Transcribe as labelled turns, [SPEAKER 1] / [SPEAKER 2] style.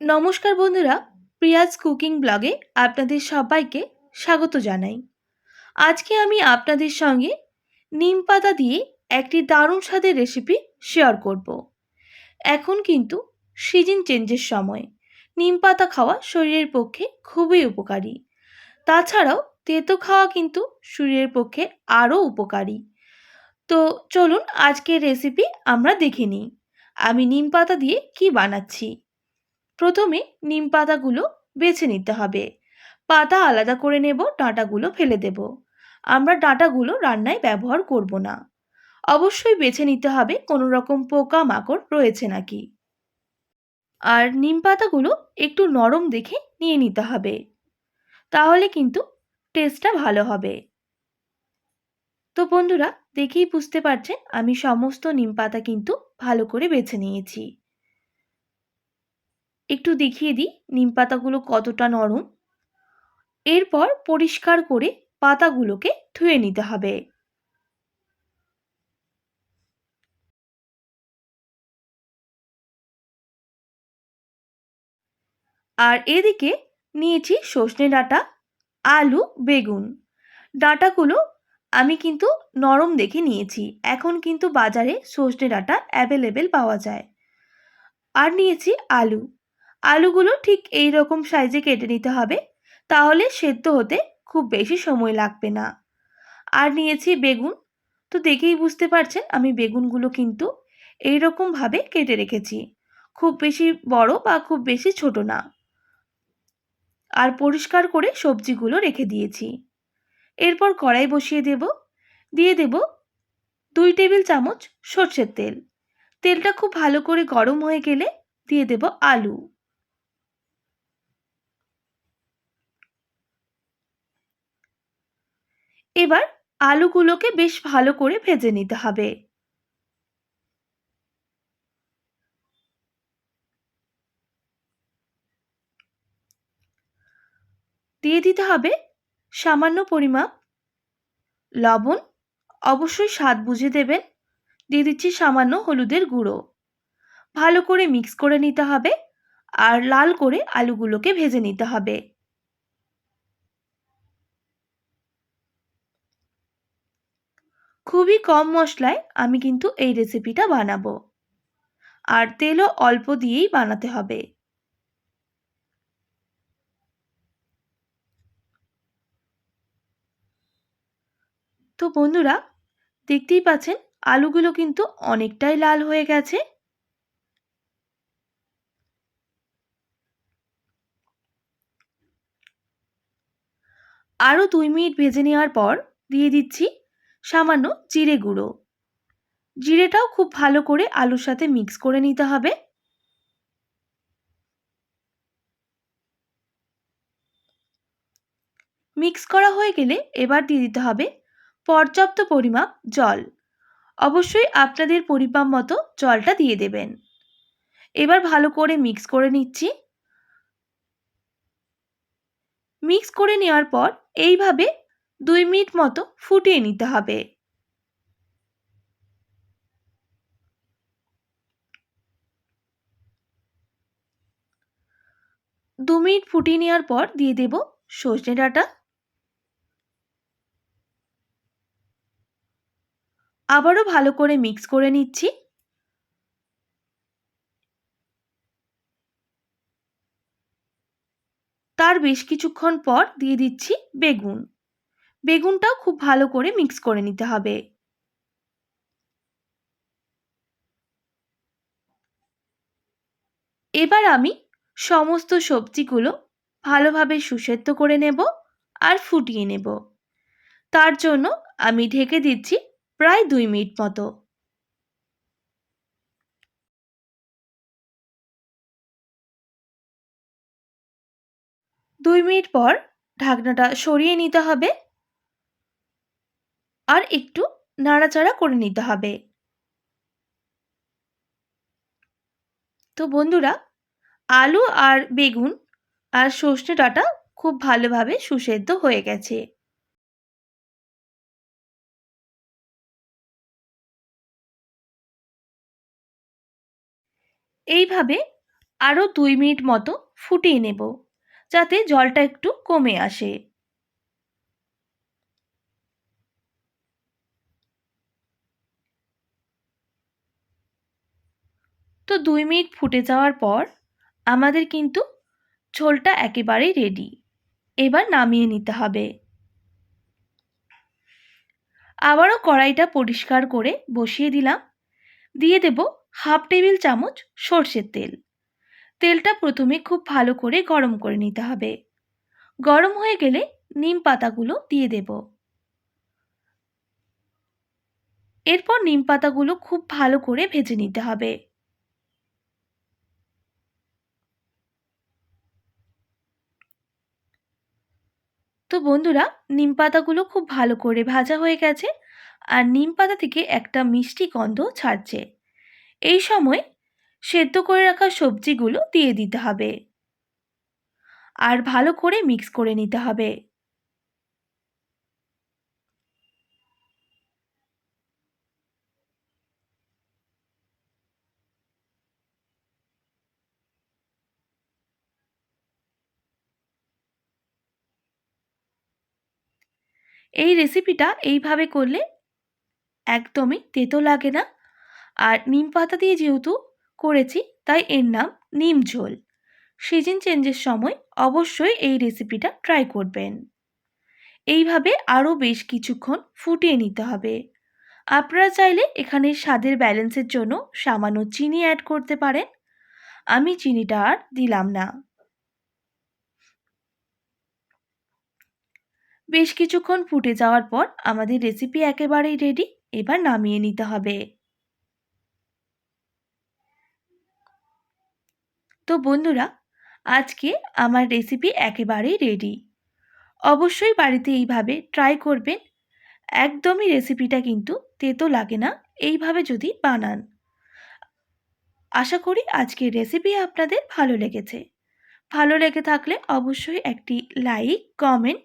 [SPEAKER 1] নমস্কার বন্ধুরা, প্রিয়াজ কুকিং ব্লগে আপনাদের সবাইকে স্বাগত জানাই। আজকে আমি আপনাদের সঙ্গে নিম পাতা দিয়ে একটি দারুণ স্বাদের রেসিপি শেয়ার করব। এখন কিন্তু সিজন চেঞ্জের সময়। নিম পাতা খাওয়া শরীরের পক্ষে খুবই উপকারী। তাছাড়াও তেতো খাওয়া কিন্তু শরীরের পক্ষে আরও উপকারী। তো চলুন আজকের রেসিপি আমরা দেখে নিই। আমি নিম পাতা দিয়ে কি বানাচ্ছি? প্রথমে নিম পাতাগুলো বেছে নিতে হবে। পাতা আলাদা করে নেব, ডাঁটাগুলো ফেলে দেব। আমরা ডাঁটাগুলো রান্নায় ব্যবহার করব না। অবশ্যই বেছে নিতে হবে, কোনো রকম পোকা মাকড় রয়েছে নাকি। আর নিম পাতাগুলো একটু নরম দেখে নিয়ে নিতে হবে। তাহলে কিন্তু টেস্টটা ভালো হবে। তো বন্ধুরা, দেখেই বুঝতে পারছেন, আমি সমস্ত নিম পাতা কিন্তু ভালো করে বেছে নিয়েছি। একটু দেখিয়ে দিই নিম পাতাগুলো কতটা নরম। এরপর পরিষ্কার করে পাতাগুলোকে ধুয়ে নিতে হবে। আর এদিকে নিয়েছি সর্ষে ডাঁটা, আলু, বেগুন। ডাঁটাগুলো আমি কিন্তু নরম দেখে নিয়েছি, এখন কিন্তু বাজারে সর্ষে ডাঁটা অ্যাভেলেবেল পাওয়া যায়। আর নিয়েছি আলু। আলুগুলো ঠিক এই রকম সাইজে কেটে নিতে হবে, তাহলে সেদ্ধ হতে খুব বেশি সময় লাগবে না। আর নিয়েছি বেগুন। তো দেখেই বুঝতে পারছেন, আমি বেগুনগুলো কিন্তু এই রকমভাবে কেটে রেখেছি। খুব বেশি বড় বা খুব বেশি ছোট না। আর পরিষ্কার করে সবজিগুলো রেখে দিয়েছি। এরপর কড়াই বসিয়ে দেব। দিয়ে দেব দুই টেবিল চামচ সর্ষের তেল। তেলটা খুব ভালো করে গরম হয়ে গেলে দিয়ে দেব আলু। এবার আলুগুলোকে বেশ ভালো করে ভেজে নিতে হবে। দিয়ে দিতে হবে সামান্য পরিমাপ। লবণ, অবশ্যই স্বাদ বুঝে দেবেন। দিয়ে দিচ্ছি সামান্য হলুদের গুঁড়ো। ভালো করে মিক্স করে নিতে হবে আর লাল করে আলুগুলোকে ভেজে নিতে হবে। খুবই কম মশলায় আমি কিন্তু এই রেসিপিটা বানাবো। আর তেলও অল্প দিয়েই বানাতে হবে। তো বন্ধুরা, দেখতেই পাচ্ছেন আলুগুলো কিন্তু অনেকটাই লাল হয়ে গেছে। আরও দুই মিনিট ভেজে নেওয়ার পর দিয়ে দিচ্ছি সামান্য জিরে গুঁড়ো। জিরেটাও খুব ভালো করে আলুর সাথে মিক্স করে নিতে হবে। মিক্স করা হয়ে গেলে এবার দিয়ে দিতে হবে পর্যাপ্ত পরিমাপ জল। অবশ্যই আপনাদের পরিমাপ মতো জলটা দিয়ে দেবেন। এবার ভালো করে মিক্স করে নিচ্ছি। মিক্স করে নেওয়ার পর এইভাবে দুই মিনিট মতো ফুটিয়ে নিতে হবে। দু মিনিট ফুটিয়ে নেওয়ার পর দিয়ে দেব সজনে ডাঁটা। আবারও ভালো করে মিক্স করে নিচ্ছি। তার বেশ কিছুক্ষণ পর দিয়ে দিচ্ছি বেগুন। বেগুনটাও খুব ভালো করে মিক্স করে নিতে হবে। এবার আমি সমস্ত সবজিগুলো ভালোভাবে সুসেদ্ধ করে নেব আর ফুটিয়ে নেব। তার জন্য আমি ঢেকে দিচ্ছি প্রায় দুই মিনিট মতো। দুই মিনিট পর ঢাকনাটা সরিয়ে নিতে হবে। আর একটু নাড়াচাড়া করে নিতে হবে। তো বন্ধুরা, আলু আর বেগুন আর সর্ষে ডাঁটা খুব ভালোভাবে সুসেদ্ধ হয়ে গেছে। এইভাবে আরও দুই মিনিট মতো ফুটিয়ে নেব, যাতে জলটা একটু কমে আসে। তো দুই মিনিট ফুটে যাওয়ার পর আমাদের কিন্তু ঝোলটা একেবারেই রেডি এবার নামিয়ে নিতে হবে। আবারও কড়াইটা পরিষ্কার করে বসিয়ে দিলাম। দিয়ে দেব হাফ টেবিল চামচ সর্ষের তেল। তেলটা প্রথমে খুব ভালো করে গরম করে নিতে হবে। গরম হয়ে গেলে নিম পাতাগুলো দিয়ে দেব। এরপর নিম পাতাগুলো খুব ভালো করে ভেজে নিতে হবে। তো বন্ধুরা, নিম পাতাগুলো খুব ভালো করে ভাজা হয়ে গেছে আর নিম পাতা থেকে একটা মিষ্টি গন্ধ ছাড়ছে। এই সময় সেদ্ধ করে রাখা সবজিগুলো দিয়ে দিতে হবে। আর ভালো করে মিক্স করে নিতে হবে। এই রেসিপিটা এইভাবে করলে একদমই তেতো লাগে না। আর নিম পাতা দিয়ে যেহেতু করেছি, তাই এর নাম নিম ঝোল। সিজন চেঞ্জের সময় অবশ্যই এই রেসিপিটা ট্রাই করবেন। এইভাবে আরও বেশ কিছুক্ষণ ফুটিয়ে নিতে হবে। আপনারা চাইলে এখানে স্বাদের ব্যালেন্সের জন্য সামান্য চিনি অ্যাড করতে পারেন। আমি চিনিটা আর দিলাম না। বেশ কিছুক্ষণ ফুটে যাওয়ার পর আমাদের রেসিপি একেবারেই রেডি এবার নামিয়ে নিতে হবে। তো বন্ধুরা, আজকে আমার রেসিপি একেবারেই রেডি অবশ্যই বাড়িতে এইভাবে ট্রাই করবেন। একদমই রেসিপিটা কিন্তু তেতো লাগে না, এইভাবে যদি বানান। আশা করি আজকের রেসিপি আপনাদের ভালো লেগেছে। ভালো লেগে থাকলে অবশ্যই একটি like comment